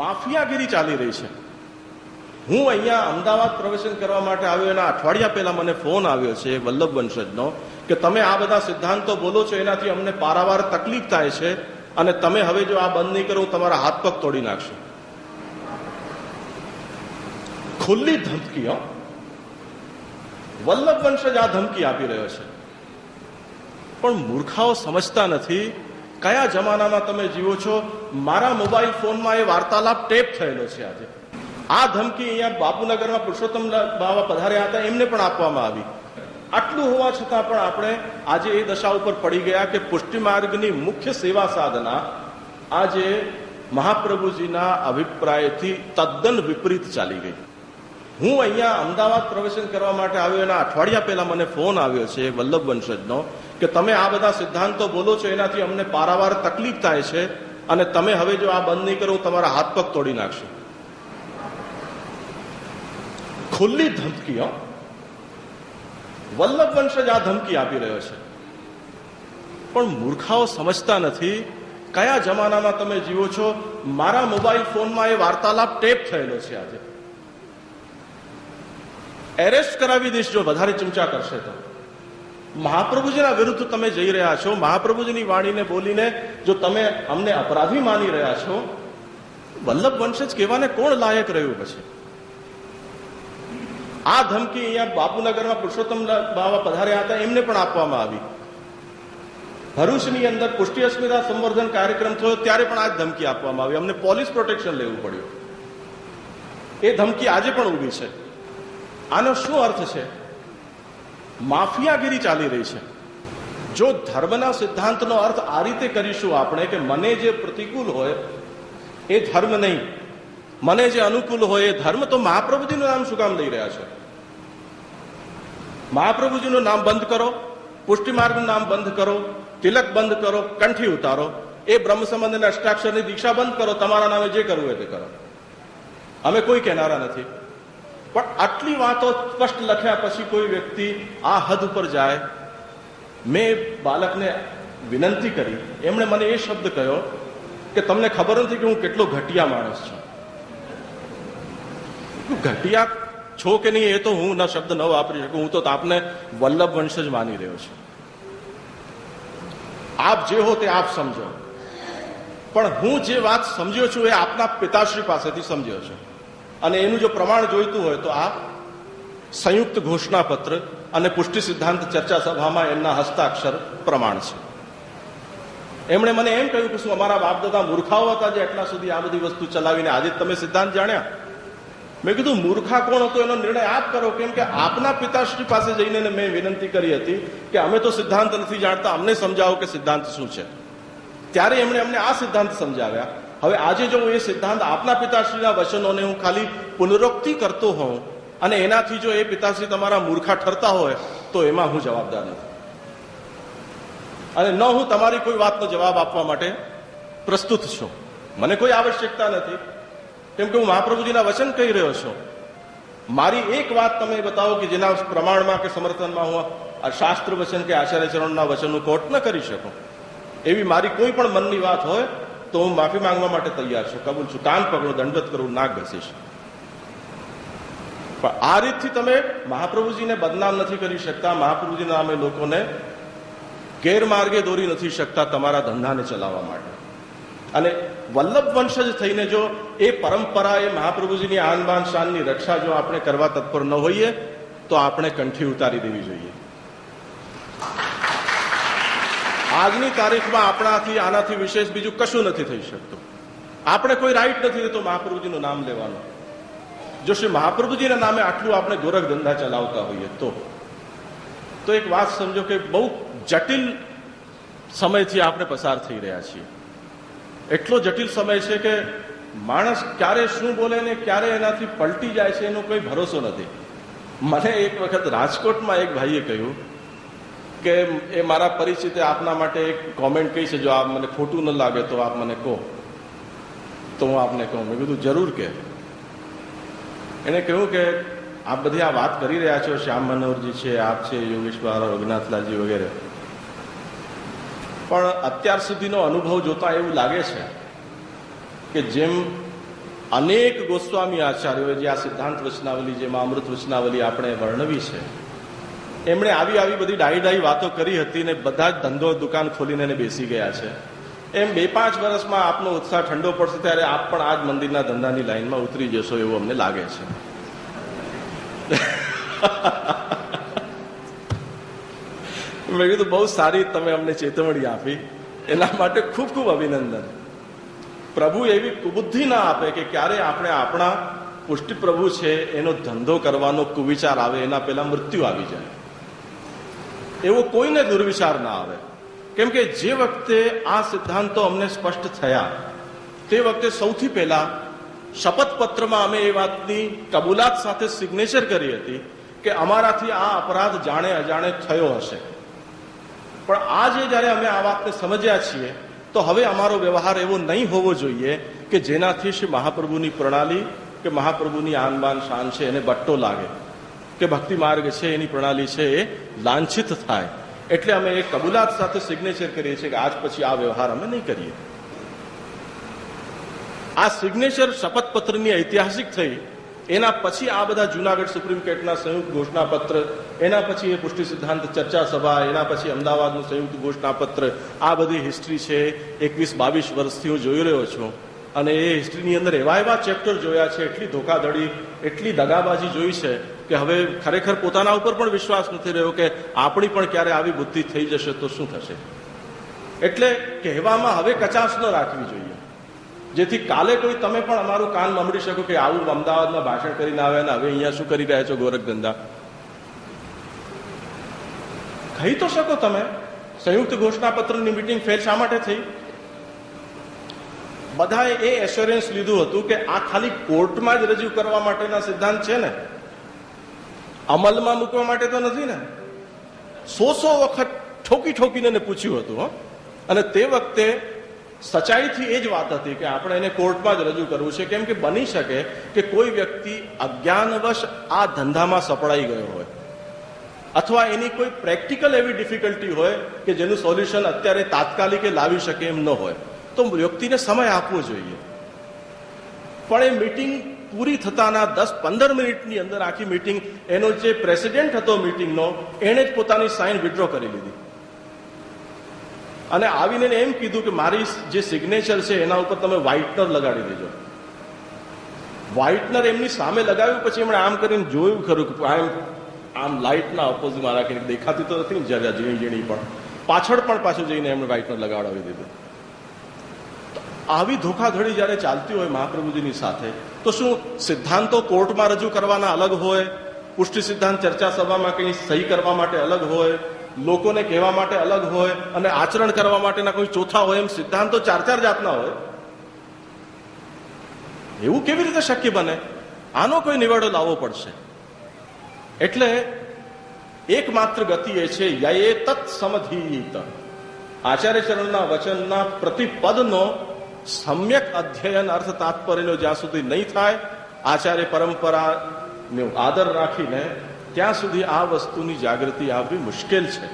માફિયાગીરી ચાલી રહી છે. હું અહીંયા અમદાવાદ પ્રવેશન કરવા માટે આવ્યો, એના અઠવાડિયા પહેલા મને ફોન આવ્યો છે વલ્લભ વંશજનો, કે તમે આ બધા સિદ્ધાંતો બોલો છો, એનાથી અમને પારાવાર તકલીફ થાય છે અને તમે હવે જો આ બંધ નહીં કરો, હું તમારા હાથ પગ તોડી નાખશું. ખુલ્લી ધમકી વલ્લભ વંશજ આ ધમકી આપી રહ્યો છે. પણ મૂર્ખાઓ સમજતા નથી, કયા જમાનામાં તમે જીવો છો? મારા મોબાઈલ ફોનમાં એ વાર્તાલાપ ટેપ થયેલો છે આજે. આ ધમકી અહીંયા બાપુનગરમાં પુરુષોત્તમ બાવા પધાર્યા હતા, એમને પણ આપવામાં આવી. આટલું હોવા છતાં પણ આપણે આજે એ દશા ઉપર પડી ગયા કે પુષ્ટિ માર્ગની મુખ્ય સેવા સાધના આજે મહાપ્રભુજીના અભિપ્રાયથી તદ્દન વિપરીત ચાલી ગઈ. હું અહીંયા અમદાવાદ પ્રવેશન કરવા માટે આવ્યો, એના અઠવાડિયા પહેલા મને ફોન આવ્યો છે વલ્લભ વંશજનો, કે તમે આ બધા સિદ્ધાંતો બોલો છો, એનાથી અમને પારાવાર તકલીફ થાય છે. અને તમે હવે જો આ બંધ નહીં કરો તમારા હાથ પગ તોડી નાખશું. ખુલ્લી ધમકી વલ્લભ વલ્લભ વંશજ આ ધમકી આપી રહ્યો છે. પણ મૂર્ખાઓ સમજતા નથી કયા જમાનામાં તમે જીવો છો. મારા મોબાઈલ ફોનમાં એ વાર્તાલાપ ટેપ થયેલો છે આજે. એરેસ્ટ કરાવી દઈશ જો વધારે ચમચા કરશે તો. મહાપ્રભુજીના વિરુદ્ધ તમે જઈ રહ્યા છો, મહાપ્રભુજીની વાણીને બોલીને જો તમે અમને અપરાધી માની રહ્યા છો, વલ્લભ વંશજ કહેવાને કોણ લાયક રહ્યું પછી આ ધમકી અહીંયા બાપુનગરમાં પુરુષોત્તમ બાવા પધાર્યા હતા, એમને પણ આપવામાં આવી. ભરૂચની અંદર પુષ્ટિ અસ્મિતા સંવર્ધન કાર્યક્રમ થયો, ત્યારે પણ આ ધમકી આપવામાં આવી. અમને પોલીસ પ્રોટેક્શન લેવું પડ્યું. એ ધમકી આજે પણ ઊભી છે. આનો શું અર્થ છે? માફિયાગીરી ચાલી રહી છે. જો ધર્મના સિદ્ધાંતનો અર્થ આ રીતે કરીશું આપણે કે મને જે પ્રતિકૂળ હોય, એ ધર્મ નહીં. મને જે અનુકૂળ હોય, એ ધર્મ. તો મહાપ્રભુજીનું નામ શું કામ લઈ રહ્યા છે? મહાપ્રભુજીનું નામ બંધ કરો પુષ્ટિ માર્ગનું નામ બંધ કરો, તિલક બંધ કરો, કંઠી ઉતારો, એ બ્રહ્મ સંબંધ અને અષ્ટાક્ષરની દીક્ષા બંધ કરો, તમારા નામે જે કરવું હોય તે કરો. અમે કોઈ કહેનારા નથી. પણ આટલી વાતો સ્પષ્ટ લખ્યા પછી કોઈ વ્યક્તિ આ હદ ઉપર જાય. મેં બાળકને વિનંતી કરી. એમણે મને એ શબ્દ કહ્યો કે તમને ખબર નથી કે હું કેટલો ઘટિયા માણસ છું. ઘટિયા છો કે નહીં એ તો હું ના શબ્દ ન વાપરી શકું. હું તો આપને વલ્લભ વંશ જ માની રહ્યો છું. આપ જે હો તે આપ સમજો. પણ હું જે વાત સમજ્યો છું એ આપના પિતાશ્રી પાસેથી સમજ્યો છું. અને એનું જો પ્રમાણ જોઈતું હોય તો આ સંયુક્ત ઘોષણાપત્ર અને પુષ્ટિ સિદ્ધાંત ચર્ચા સભામાં એમના હસ્તાક્ષર પ્રમાણ છે. એમણે મને એમ કહ્યું કે શું અમારા બાપ દાદા મૂર્ખાઓ હતા જે એટલા સુધી આ બધી વસ્તુ ચલાવીને આજે તમે સિદ્ધાંત જાણ્યા? મેં કીધું, મૂર્ખા કોણ હતો? એનો નિર્ણય આપ કરો. કેમ કે આપના પિતાશ્રી પાસે જઈને મેં વિનંતી કરી હતી કે અમે તો સિદ્ધાંત નથી જાણતા, અમને સમજાવો કે સિદ્ધાંત શું છે. ત્યારે એમણે અમને આ સિદ્ધાંત સમજાવ્યા. હવે આજે જો હું એ સિદ્ધાંત આપના પિતાશ્રીના વચનોને હું ખાલી પુનરોક્તિ કરતો હોઉં અને એનાથી જો એ પિતાશ્રી તમારા મૂર્ખા ઠરતા હોય, તો એમાં હું જવાબદાર નથી. અને ન હું તમારી કોઈ વાતનો જવાબ આપવા માટે પ્રસ્તુત છું. મને કોઈ આવશ્યકતા નથી. કેમ કે હું મહાપ્રભુજીના વચન કહી રહ્યો છું. મારી એક વાત તમે બતાવો કે જેના પ્રમાણમાં કે સમર્થનમાં હું આ શાસ્ત્ર વચન કે આચાર્યચરણના વચનનું કોટ ન કરી શકું. એવી મારી કોઈ પણ મનની વાત હોય તો હું માફી માંગવા માટે તૈયાર છું. કબૂલ છું. કાન પકડો દંડવત કરું, નાક ઘસીશ. પણ આ રીતથી તમે મહાપ્રભુજીને બદનામ નથી કરી શકતા. મહાપ્રભુજીના નામે લોકોને ગેરમાર્ગે દોરી નથી શકતા તમારા ધંધાને ચલાવવા માટે. અને વલ્લભ વંશજ થઈને જો એ પરંપરા એ મહાપ્રભુજીની આન બાન શાનની રક્ષા જો આપણે કરવા તત્પર ન હોઈએ, તો આપણે કંઠી ઉતારી દેવી જોઈએ. આજની તારીખમાં આપણાથી, આનાથી વિશેષ બીજું કશું નથી થઈ શકતું. આપણે કોઈ રાઈટ નથી રહેતો મહાપ્રભુજીનું નામ લેવાનું. જો શ્રી મહાપ્રભુજીના નામે આટલું આપણે ગોરખ ધંધા ચલાવતા હોઈએ તો. તો એક વાત સમજો કે બહુ જટિલ સમયથી આપણે પસાર થઈ રહ્યા છીએ. એટલો જટિલ સમય છે કે માણસ ક્યારે શું બોલે ને ક્યારે એનાથી પલટી જાય છે એનો કોઈ ભરોસો નથી. મને એક વખત રાજકોટમાં એક ભાઈએ કહ્યું કે એ મારા પરિચિતે આપના માટે એક કોમેન્ટ કહી છે, જો આપ મને ખોટું ન લાગે તો આપ મને કહો. તો હું આપને કહું. મેં કીધું, જરૂર કે. એણે કહ્યું કે, આપ બધી આ વાત કરી રહ્યા છો, શ્યામ મનોહરજી છે, આપ છે યોગેશ મહારાજ રઘુનાથલાલજી વગેરે. પણ અત્યાર સુધીનો અનુભવ જોતા એવું લાગે છે કે જેમ અનેક ગોસ્વામી આચાર્યોએ જે આ સિદ્ધાંત વચનાવલી, જેમાં અમૃત વચનાવલી આપણે વર્ણવી છે એમણે આવી આવી બધી ડાઈ ડાઈ વાતો કરી હતી ને બધા જ ધંધો દુકાન ખોલીને એને બેસી ગયા છે. એમ બે પાંચ વર્ષમાં આપનો ઉત્સાહ ઠંડો પડશે ત્યારે આપ પણ આ જ મંદિરના ધંધાની લાઈનમાં ઉતરી જશો એવું અમને લાગે છે. મેં કીધું, બહુ સારી તમે અમને ચેતવણી આપી. એના માટે ખૂબ ખૂબ અભિનંદન. પ્રભુ એવી કુબુદ્ધિ ના આપે કે ક્યારે આપણે આપણા પુષ્ટિ પ્રભુ છે એનો ધંધો કરવાનો કુવિચાર આવે, એના પહેલા મૃત્યુ આવી જાય. એવો કોઈને દુર્વિચાર ના આવે. કેમ કે જે વખતે આ સિદ્ધાંતો અમને સ્પષ્ટ થયા, તે વખતે સૌથી પહેલા શપથપત્રમાં અમે એ વાતની કબૂલાત સાથે સિગ્નેચર કરી હતી કે અમારાથી આ અપરાધ જાણે અજાણે થયો હશે. પણ આજે જ્યારે અમે આ વાતને સમજ્યા છીએ, તો હવે અમારો વ્યવહાર એવો નહીં હોવો જોઈએ કે જેનાથી શ્રી મહાપ્રભુની પ્રણાલી કે મહાપ્રભુની આનબાન શાન છે, એને બટ્ટો લાગે. કે ભક્તિ માર્ગ છે, એની પ્રણાલી છે, એ લાંછિત થાય. એટલે અમે એ કબૂલાત સાથે સિગ્નેચર કરીએ છીએ કે આજ પછી આ વ્યવહાર અમે નહીં કરીએ. આ સિગ્નેચર શપથપત્રની ઐતિહાસિક થઈ. એના પછી આ બધા જુનાગઢ સુપ્રીમ કોર્ટના સંયુક્ત ઘોષણાપત્ર, એના પછી એ પુષ્ટિ સિદ્ધાંત ચર્ચા સભા, એના પછી અમદાવાદનું સંયુક્ત ઘોષણાપત્ર, આ બધી હિસ્ટ્રી છે. એકવીસ બાવીસ વર્ષથી હું જોઈ રહ્યો છું. અને એ હિસ્ટ્રીની અંદર એવા એવા ચેપ્ટર જોયા છે, એટલી ધોકાધડી એટલી દગાબાજી જોઈ છે કે હવે ખરેખર પોતાના ઉપર પણ વિશ્વાસ નથી રહ્યો કે આપણી પણ ક્યારે આવી બુદ્ધિ થઈ જશે તો શું થશે? એટલે કહેવામાં હવે કચાશ ન રાખવી જોઈએ. જેથી કાલે કોઈ તમે પણ અમારું કાન મમડી શકો કે આવું અમદાવાદમાં ભાષણ કરીને આવ્યા ને હવે અહીંયા શું કરી રહ્યા છો ગોરખ ધંધા કહી તો શકો તમે. સંયુક્ત ઘોષણાપત્રની મિટિંગ ફેલ શા માટે થઈ? બધાએ એ એશ્યોરન્સ લીધું હતું કે આ ખાલી કોર્ટમાં જ રજૂ કરવા માટેના સિદ્ધાંત છે ને? અમલમાં મૂકવા માટે તો નથી ને. સો સો વખત ઠોકી ઠોકીને એને પૂછ્યું હતું અને તે વખતે સચ્ચાઈથી એ જ વાત હતી કે આપણે એને કોર્ટમાં જ રજૂ કરવું છે, કેમ કે બની શકે કે કોઈ વ્યક્તિ અજ્ઞાનવશ આ ધંધામાં સપડાઈ ગયો હોય. અથવા એની કોઈ પ્રેક્ટિકલ એવી ડિફિકલ્ટી હોય કે જેનું સોલ્યુશન અત્યારે તાત્કાલિક લાવી શકે એમ ન હોય. તો વ્યક્તિને સમય આપવો જોઈએ. પણ એ મીટિંગ પૂરી થતાના દસ પંદર મિનિટની અંદર આખી મિટિંગ એનો જે પ્રેસિડેન્ટ હતો મીટિંગનો એણે જ પોતાની સાઇન વિડ્રો કરી લીધી. અને આવીને એમ કીધું કે મારી જે સિગ્નેચર છે, એના ઉપર તમે વ્હાઇટનર લગાડી દેજો. વ્હાઇટનર એમની સામે લગાવ્યું, પછી એમણે આમ કરીને જોયું ખરું કે આમ આમ લાઇટના ઓપોઝિટમાં રાખીને દેખાતી તો નથી જરા ઝીણી ઝીણી પણ. પાછળ પણ પાછું જઈને એમણે વ્હાઇટનર લગાડાવી દીધું. આવી ધોખાધડી જ્યારે ચાલતી હોય મહાપ્રભુજીની સાથે તો શું સિદ્ધાંતો કોર્ટમાં રજૂ કરવાના અલગ હોય? પુષ્ટિ સિદ્ધાંત ચર્ચા સભામાં કંઈ સહી કરવા માટે અલગ હોય? લોકોને કહેવા માટે અલગ હોય? અને આચરણ કરવા માટેના કોઈ ચોથા હોય એમ સિદ્ધાંતો ચાર ચાર જાતના હોય? એવું કેવી રીતે શક્ય બને? આનો કોઈ નિવાડો લાવવો પડશે. એટલે એકમાત્ર ગતિ એ છે યયે તત્સમધીત આચાર્ય ચરણના વચનના પ્રતિપદનો સમ્યક અધ્યયન અર્થ તાત્પર્યનો જ્યાં સુધી નહીં થાય આચાર્ય પરંપરાનો આદર રાખીને ત્યાં સુધી આ વસ્તુની જાગૃતિ આવવી મુશ્કેલ છે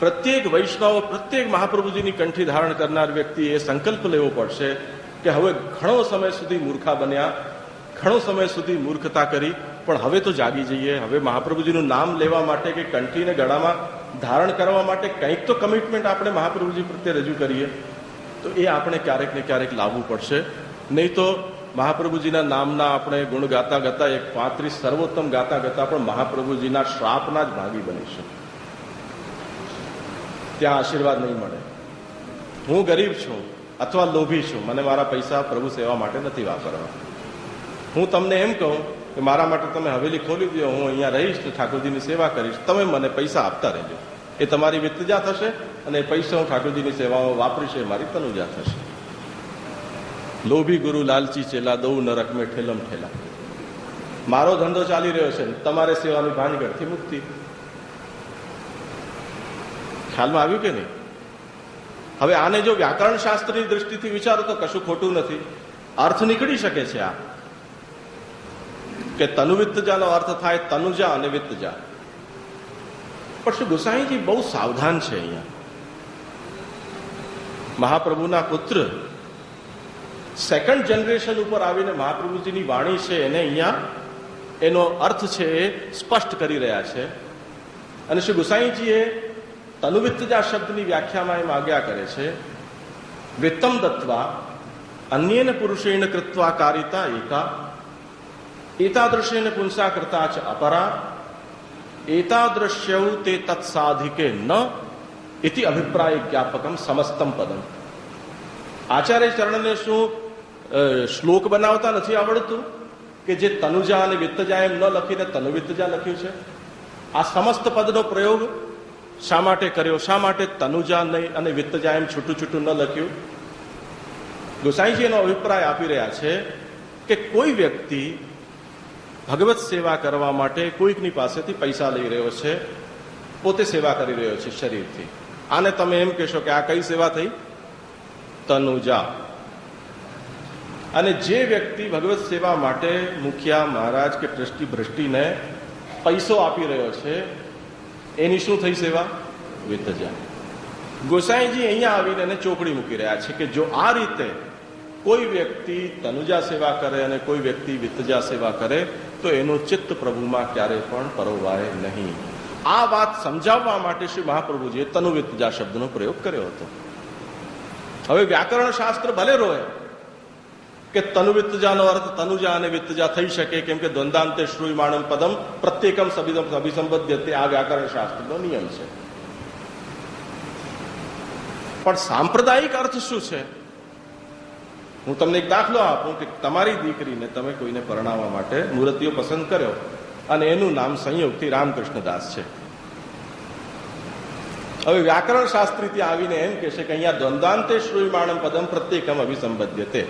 પ્રત્યેક વૈષ્ણવ પ્રત્યેક મહાપ્રભુજીની કંઠી ધારણ કરનાર વ્યક્તિ એ સંકલ્પ લેવો પડશે કે હવે ઘણો સમય સુધી મૂર્ખા બન્યા ઘણો સમય સુધી મૂર્ખતા કરી પણ હવે તો જાગી જઈએ હવે મહાપ્રભુજીનું નામ લેવા માટે કે કંઠીને ગળામાં ધારણ કરવા માટે કંઈક તો કમિટમેન્ટ આપણે મહાપ્રભુજી પ્રત્યે રજૂ કરીએ। તો એ આપણે ક્યારેક ને ક્યારેક લાવવું પડશે. નહીં તો મહાપ્રભુજીના નામના આપણે ગુણ ગાતા ગાતા એક પાંત્રીસ સર્વોત્તમ ગાતા ગાતા પણ મહાપ્રભુજીના શ્રાપના જ ભાગી બનીશું ત્યાં આશીર્વાદ નહીં મળે. હું ગરીબ છું અથવા લોભી છું, મને મારા પૈસા પ્રભુ સેવા માટે નથી વાપરવા. હું તમને એમ કહું કે મારા માટે તમે હવેલી ખોલી દો હું અહીંયા રહીશ તો ઠાકોરજીની સેવા કરીશ, તમે મને પૈસા આપતા રહેજો. એ તમારી વિતજા થશે અને પૈસા હું ઠાકોરજીની સેવામાં વાપરીશ, એ મારી તનુજા થશે. લોભી ગુરુ લાલચી ચેલા, દઉં નરક મેં ઠેલમ ઠેલા. મારો ધંધો ચાલી રહ્યો છે તમારે સેવાની ભાનગઢથી મુક્તિ. ખ્યાલમાં આવ્યું કે નહીં? હવે આને જો વ્યાકરણ શાસ્ત્રની દ્રષ્ટિથી વિચારો તો કશું ખોટું નથી. અર્થ નીકળી શકે છે આ. કે તનુવિત્તજાનો અર્થ થાય તનુજા અને વિત્તજા. પણ શ્રી ગોસાઈજી બહુ સાવધાન છે અહીંયા. મહાપ્રભુના પુત્ર સેકન્ડ જનરેશન ઉપર આવીને મહાપ્રભુજીની વાણી છે, એને અહીંયા એનો અર્થ છે એ સ્પષ્ટ કરી રહ્યા છે. અને શ્રી ગુસાઈજીએ તનુવિત્તજા શબ્દની વ્યાખ્યામાં એમ આજ્ઞા કરે છે, વિત્તમ દત્વા અન્યેન પુરુષેણ કૃત્વા કારિતા એકા, એતાદૃશેન પુંસા કરતા ચ અપરા એતાદૃશ્યૌ તે તત્સાધિકે ન એથી અભિપ્રાય જ્ઞાપકમ સમસ્તમ પદમ આચાર્ય ચરણને શું શ્લોક બનાવતા નથી આવડતું કે જે તનુજા અને વિત્તજા એમ ન લખીને તનુવિત્તજા લખ્યું છે આ સમસ્ત પદનો પ્રયોગ શા માટે કર્યો શા માટે તનુજા નહીં અને વિત્તજા એમ છૂટું છૂટું ન લખ્યું ગોસાઈજી એનો અભિપ્રાય આપી રહ્યા છે કે કોઈ વ્યક્તિ ભગવત સેવા કરવા માટે કોઈકની પાસેથી પૈસા લઈ રહ્યો છે, પોતે સેવા કરી રહ્યો છે શરીરથી. આને તમે એમ કહેશો કે આ કઈ સેવા થઈ? તનુજા. અને જે વ્યક્તિ ભગવત સેવા માટે મુખિયા, મહારાજ કે ટ્રસ્ટી ભ્રષ્ટિને પૈસો આપી રહ્યો છે, એની શું થઈ સેવા? વિતજા. ગોસાઈજી અહીંયા આવીને એને ચોકડી મૂકી રહ્યા છે કે જો આ રીતે કોઈ વ્યક્તિ તનુજા સેવા કરે અને કોઈ વ્યક્તિ વિતજા સેવા કરે તો એનું ચિત્ત પ્રભુમાં ક્યારેય પણ પરોવાય નહીં. આ વાત સમજાવવા માટે શ્રી મહાપ્રભુજીએ તનુવિદ્યા શબ્દનો પ્રયોગ કર્યો હતો. હવે વ્યાકરણ શાસ્ત્ર ભલે રોય કે તનુ વિત્તજાનો અર્થ તનુજા અને વિત્તજા થઈ શકે કેમ કે દ્વંદાંતે શ્રુયમાણમ પદમ પ્રત્યેકમ અભિસંબદ્ધ તે આ વ્યાકરણ શાસ્ત્રનો નિયમ છે. પણ સાંપ્રદાયિક અર્થ શું છે? હું તમને એક દાખલો આપું કે તમારી દીકરીને તમે કોઈને પરણાવવા માટે મૂર્તિઓ પસંદ કર્યો અને એનું નામ સંયોગથી રામકૃષ્ણદાસ છે. હવે વ્યાકરણ શાસ્ત્રી ત્યાં આવીને એમ કહેશે કે અહીંયા દ્વંદાંતે શ્રુયમાણમ પદમ પ્રત્યેકમ અભિસંબધ્ય તે.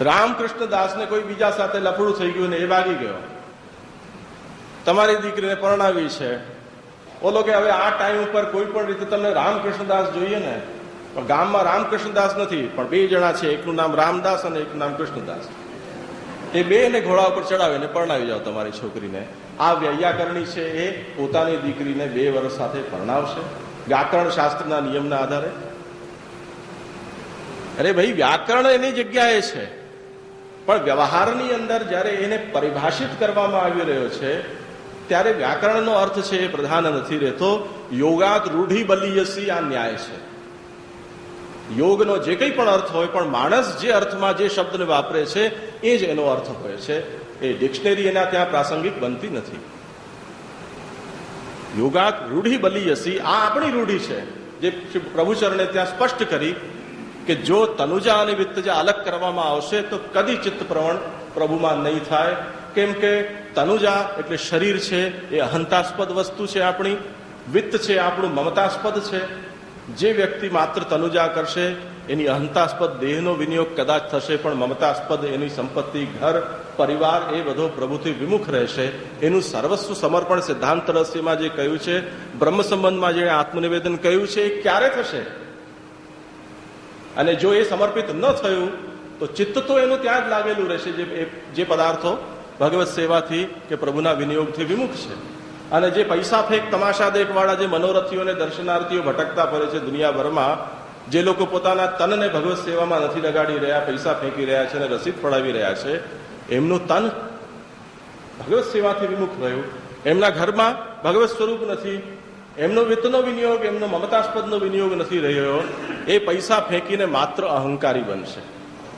રામકૃષ્ણદાસને કોઈ બીજા સાથે લફડું થઈ ગયું ને એ ભાગી ગયો. તમારી દીકરીને પરણાવી છે. ઓલો કે હવે આ ટાઈમ ઉપર કોઈ પણ રીતે તમને રામકૃષ્ણદાસ જોઈએ ને પણ ગામમાં રામકૃષ્ણદાસ નથી, પણ બે જણા છે, એકનું નામ રામદાસ અને એકનું નામ કૃષ્ણદાસ. એ બે ને ઘોડા ઉપર ચડાવીને પરણાવી જાઓ તમારી છોકરીને. આ વૈયાકરણી છે એ, પોતાની દીકરીને બે વર્ષ સાથે પરણાવશે. વ્યાકરણ શાસ્ત્રના નિયમના આધારે. અરે ભાઈ, વ્યાકરણ એની જગ્યાએ છે. પણ વ્યવહારની અંદર જ્યારે એને પરિભાષિત કરવામાં આવી રહ્યો છે, ત્યારે વ્યાકરણનો અર્થ છે એ પ્રધાન નથી રહેતો. યોગાત રૂઢિ બલિયસી આ ન્યાય છે. યોગનો જે કંઈ પણ અર્થ હોય, પણ માણસ જે અર્થમાં જે શબ્દને વાપરે છે, એ જ એનો અર્થ હોય છે. એ ડિક્શનરી એના ત્યાં પ્રાસંગિક બનતી નથી. યોગા રૂઢિ બલીયસી આ આપણી રૂઢિ છે, જે પ્રભુચરણે ત્યાં સ્પષ્ટ કરી કે જો તનુજા અને વિત્તજા અલગ કરવામાં આવશે, તો કદી ચિત્ત પ્રવણ પ્રભુમાં નહીં થાય. કેમ કે તનુજા એટલે શરીર છે, એ અહંતાસ્પદ વસ્તુ છે આપણી, વિત્ત છે આપણું મમતાસ્પદ છે. જે વ્યક્તિ માત્ર તનુજા કરશે, એની અહંતાસ્પદ દેહનો વિનિયોગ કદાચ થશે, પણ મમતાસ્પદ એની સંપત્તિ, ઘર, પરિવાર એ બધો પ્રભુથી વિમુખ રહેશે. એનું સર્વસ્વ સમર્પણ સિદ્ધાંત રહસ્યમાં જે કહ્યું છે, બ્રહ્મ સંબંધમાં જે આત્મનિવેદન કહ્યું છે, એ ક્યારે થશે? અને જો એ સમર્પિત ન થયું, તો ચિત્ત તો એનું ત્યાં જ લાગેલું રહેશે, જે જે પદાર્થો ભગવત સેવાથી કે પ્રભુના વિનિયોગથી વિમુખ છે. અને જે પૈસા ફેંક તમાશા દેખવાળા જે મનોરથીઓ અને દર્શનાર્થીઓ ભટકતા ફરે છે દુનિયાભરમાં, જે લોકો પોતાના તનને ભગવત સેવામાં નથી લગાડી રહ્યા, પૈસા ફેંકી રહ્યા છે અને રસીદ પડાવી રહ્યા છે, એમનું તન ભગવત સેવાથી વિમુખ રહ્યું. એમના ઘરમાં ભગવત સ્વરૂપ નથી. એમનો વિત્તનો વિનિયોગ, એમનો મમતાસ્પદનો વિનિયોગ નથી રહ્યો. એ પૈસા ફેંકીને માત્ર અહંકારી બનશે.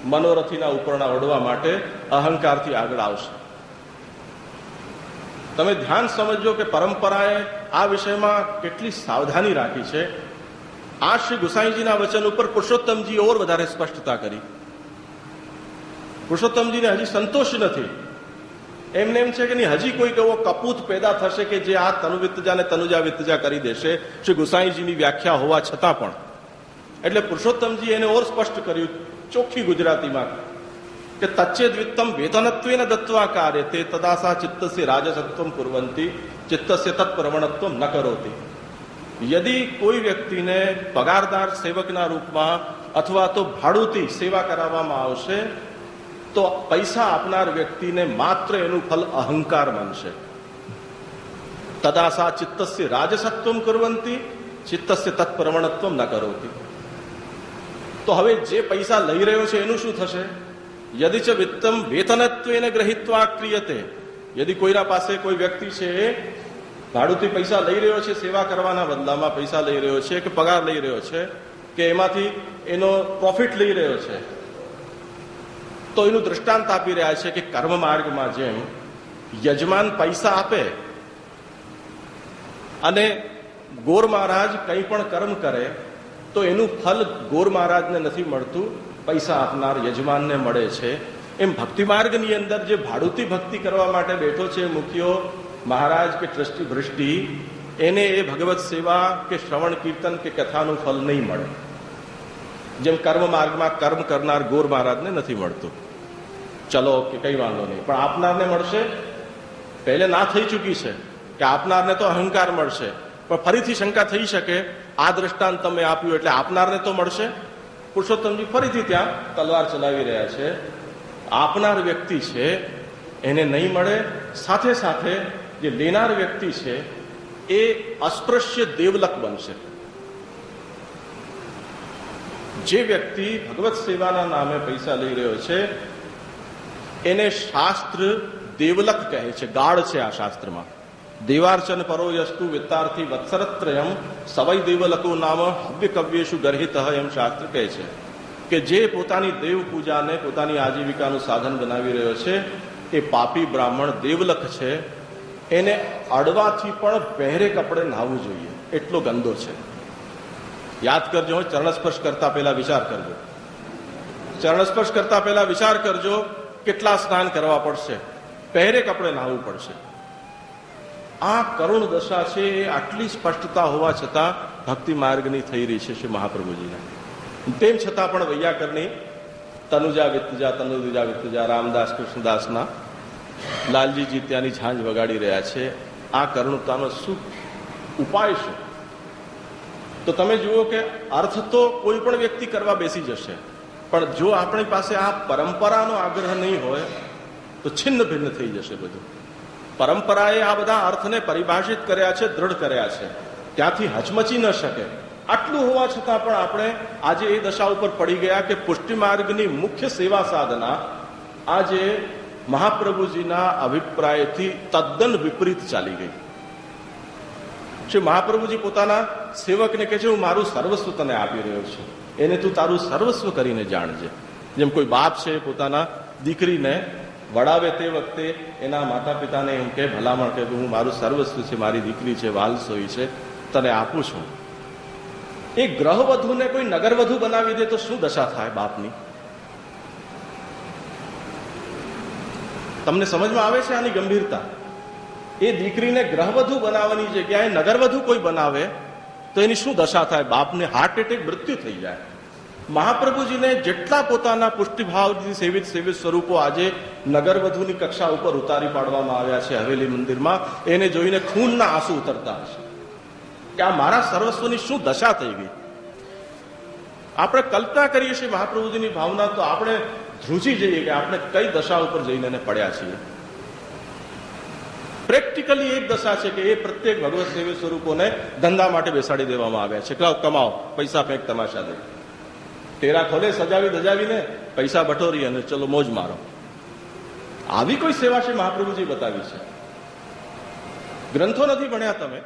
મનોરથીના ઉપરણા ઓડવા માટે અહંકારથી આગળ આવશે. તમે ધ્યાન સમજો કે પરંપરાએ આ વિષયમાં કેટલી સાવધાની રાખી છે. આ શ્રી ગુસાઈજીના વચન ઉપર પુરુષોત્તમજી ઓર વધારે સ્પષ્ટતા કરી. પુરુષોત્તમજીને હજી સંતોષ નથી. એમને એમ છે કે નહીં, હજી કોઈક એવો કપૂત પેદા થશે કે જે આ તનુ વિત્તજા ને તનુજા વિત્તજા કરી દેશે. શ્રી ગુસાઈજીની વ્યાખ્યા હોવા છતાં પણ. એટલે પુરુષોત્તમજી એને ઓર સ્પષ્ટ કર્યું ચોખ્ખી ગુજરાતીમાં. કે તચ્ચેદ્વિત્તમ વેતનત્વેન દત્વા કાર્ય તે તદાસા ચિત્તસ્ય રાજસત્વમ કુર્વંતી ચિત્તસ્ય તત્પ્રવણત્વ ન કરોતી. યદિ કોઈ વ્યક્તિને પગારદાર સેવકના રૂપમાં અથવા તો ભાડુતી સેવા કરાવવામાં આવશે, તો પૈસા આપનાર વ્યક્તિને માત્ર એનું ફલ અહંકાર બનશે તદાસા ચિત્તસ્ય રાજસત્વમ કુર્વંતી ચિત્તસ્ય તત્પ્રવણત્વ ન કરોતી. તો હવે જે પૈસા લઈ રહ્યો છે, એનું શું થશે? યદિ ચ વિત્તમ વેતનત્વેને ગ્રહિત્વા ક્રિયતે યદિ કોઈના પાસે કોઈ વ્યક્તિ છે ભાડુથી પૈસા લઈ રહ્યો છે સેવા કરવાના બદલામાં પૈસા લઈ રહ્યો છે કે પગાર લઈ રહ્યો છે કે એમાંથી એનો પ્રોફિટ લઈ રહ્યો છે તો એનું દૃષ્ટાંત આપી રહ્યા છે કે કર્મ માર્ગમાં જેમ યજમાન પૈસા આપે અને ગોર મહારાજ કંઈ પણ કર્મ કરે તો એનું ફલ ગોર મહારાજને નથી મળતું પૈસા આપનાર યજમાનને મળે છે. એમ ભક્તિ માર્ગની અંદર જે ભાડુતી ભક્તિ કરવા માટે બેઠો છે મુખ્યો મહારાજ કે ટ્રસ્ટી ભ્રષ્ટિ, એને એ ભગવત સેવા કે શ્રવણ કીર્તન કે કથાનું ફલ નહીં મળે. જેમ કર્મ માર્ગમાં કર્મ કરનાર ગોર મહારાજને નથી મળતું. ચલો કે કઈ વાંધો નહીં, પણ આપનારને મળશે? પહેલે ના થઈ ચૂકી છે કે આપનારને તો અહંકાર મળશે, પણ ફરીથી શંકા થઈ શકે, આ દ્રષ્ટાંત તમે આપ્યું એટલે આપનારને તો મળશે? પુરુષોત્તમજી ફરીથી ત્યાં તલવાર ચલાવી રહ્યા છે. આપનાર વ્યક્તિ છે, એને નહીં મળે. સાથે સાથે જે લેનાર વ્યક્તિ છે, એ અસ્પૃશ્ય દેવલક બનશે. જે વ્યક્તિ ભગવત સેવાના નામે પૈસા લઈ રહ્યો છે, એને શાસ્ત્ર દેવલક કહે છે. ગાઢ છે આ શાસ્ત્રમાં. દેવાર્ચન પરો યસ્તુ વિત્તાર્થી વત્સરત્રયમ સવય દેવલકો નામ હવ્ય કવ્યેશુ ગર્હિત એમ શાસ્ત્ર કહે છે કે જે પોતાની દેવ પૂજાને પોતાની આજીવિકાનું સાધન બનાવી રહ્યો છે એ પાપી બ્રાહ્મણ દેવલખ છે એને અડવાથી પણ પહેરે કપડે નાહવું જોઈએ, એટલો ગંદો છે। યાદ કરજો ચરણ સ્પર્શ કરતા પહેલા વિચાર કરજો। ચરણ સ્પર્શ કરતા પહેલા વિચાર કરજો, કેટલા સ્નાન કરવા પડશે પહેરે કપડે નાહવું પડશે। આ કરુણ દશા છે એ આટલી સ્પષ્ટતા હોવા છતાં ભક્તિ માર્ગની થઈ રહી છે શ્રી મહાપ્રભુજીના. તેમ છતાં પણ વૈયાકરની તનુજા વિત્તજા તનુજા વિત્તજા, રામદાસ, કૃષ્ણદાસના લાલજીજી ત્યાંની ઝાંઝ વગાડી રહ્યા છે. આ કરુણતાનો શું ઉપાય શું? તો તમે જુઓ કે અર્થ તો કોઈ પણ વ્યક્તિ કરવા બેસી જશે. પણ જો આપણી પાસે આ પરંપરાનો આગ્રહ નહીં હોય, તો છિન્ન ભિન્ન થઈ જશે બધું. પરંપરાએ આ બધા અર્થને પરિભાષિત કર્યા છે, દ્રઢ કર્યા છે. ત્યાંથી હચમચી ન શકે. આટલું હોવા છતાં પણ આપણે આજે એ દશા ઉપર પડી ગયા કે પુષ્ટિ માર્ગની મુખ્ય સેવા સાધના આજે મહાપ્રભુજીના અભિપ્રાયથી તદ્દન વિપરીત ચાલી ગઈ. શ્રી મહાપ્રભુજી પોતાના સેવકને કહે છે, હું મારું સર્વસ્વ તને આપી રહ્યો છું. એને તું તારું સર્વસ્વ કરીને જાણજે. જેમ કોઈ બાપ છે, પોતાના દીકરીને વડાવે તે વખતે એના માતા પિતાને એમ કે ભલામણ કે હું મારું સર્વસ્વ છે, મારી દીકરી છે, વાલસોઈ છે, તને આપું છું. એ ગ્રહવધુને કોઈ નગરવધુ બનાવી દે તો શું દશા થાય બાપની? તમને સમજમાં આવે છે આની ગંભીરતા? એ દીકરીને ગ્રહવધુ બનાવવાની જગ્યાએ નગરવધુ કોઈ બનાવે તો એની શું દશા થાય? બાપને હાર્ટ એટેક મૃત્યુ થઈ જાય. મહાપ્રભુજીને જેટલા પોતાના પુષ્ટિભાવથી સેવિત સેવિત સ્વરૂપો આજે નગરવધુની કક્ષા ઉપર ઉતારી પાડવામાં આવ્યા છે હવેલી મંદિરમાં, એને જોઈને ખૂનના આંસુ ઉતરતા હશે. કે આ મારા સર્વસ્વની શું દશા થઈ ગઈ? આપણે કલ્પના કરીએ છીએ મહાપ્રભુજીની ભાવના તો આપણે ધ્રુજી જઈએ કે આપણે કઈ દશા ઉપર જઈને એને પડ્યા છીએ. પ્રેક્ટિકલી એક દશા છે કે એ પ્રત્યેક ભગવત સેવી સ્વરૂપોને ધંધા માટે બેસાડી દેવામાં આવ્યા છે. કમાઓ, પૈસા ફેંક, તમાશા દે. તેરા ખોલે, સજાવી દજાવીને પૈસા બટોરી અને ચલો મોજ મારો. આવી કોઈ સેવા છે મહાપ્રભુજી બતાવી છે? ગ્રંથો નથી ભણ્યા તમે?